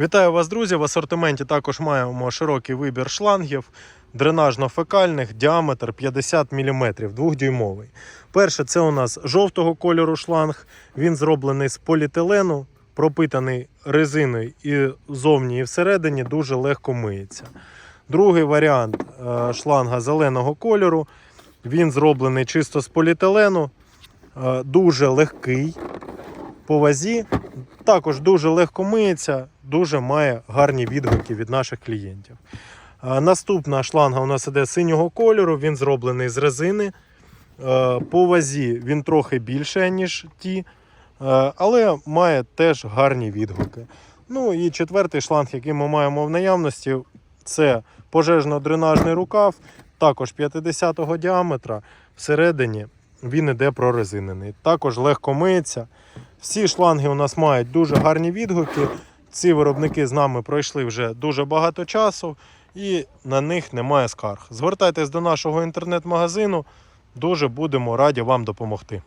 Вітаю вас, друзі! В асортименті також маємо широкий вибір шлангів дренажно-фекальних, діаметр 50 мм, двохдюймовий. Перше, це у нас жовтого кольору шланг. Він зроблений з поліетилену, пропитаний резиною і зовні, і всередині дуже легко миється. Другий варіант е, шланга зеленого кольору. Він зроблений чисто з поліетилену, е, дуже легкий по вазі, також дуже легко миється, дуже має гарні відгуки від наших клієнтів. Наступна шланга у нас іде синього кольору, він зроблений з резини. По вазі він трохи більше, ніж ті, але має теж гарні відгуки. Ну і четвертий шланг, який ми маємо в наявності, це пожежно-дренажний рукав, також 50-го діаметра. Всередині він іде прорезинений. Також легко миється. Всі шланги у нас мають дуже гарні відгуки. Ці виробники з нами пройшли вже дуже багато часу і на них немає скарг. Звертайтесь до нашого інтернет-магазину, дуже будемо раді вам допомогти.